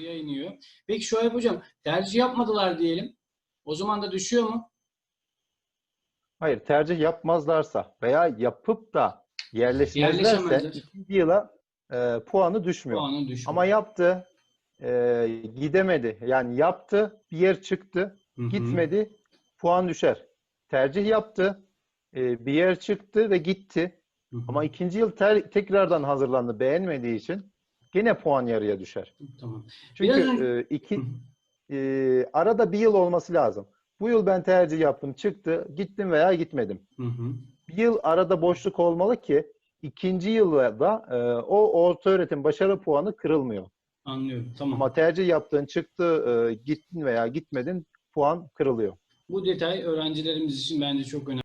alınıyor. Peki Şuayb Hocam tercih yapmadılar diyelim. O zaman da düşüyor mu? Hayır, tercih yapmazlarsa veya yapıp da yerleşmezlerse ikinci yıla e, puanı düşmüyor. Puanı düşüyor. Ama yaptı, e, gidemedi. Yani yaptı, bir yer çıktı, Hı hı. gitmedi, puan düşer. Tercih yaptı, e, bir yer çıktı ve gitti. Hı hı. Ama ikinci yıl ter- tekrardan hazırlandı, beğenmediği için gene puan yarıya düşer. Tamam. Çünkü Biraz e, iki e, arada bir yıl olması lazım. Bu yıl ben tercih yaptım, çıktı, gittim veya gitmedim. Hı hı. Bir yıl arada boşluk olmalı ki ikinci yılda e, o orta öğretim başarı puanı kırılmıyor. Anlıyorum. Tamam. Ama tercih yaptığın çıktı, e, gittin veya gitmedin puan kırılıyor. Bu detay öğrencilerimiz için bence çok önemli.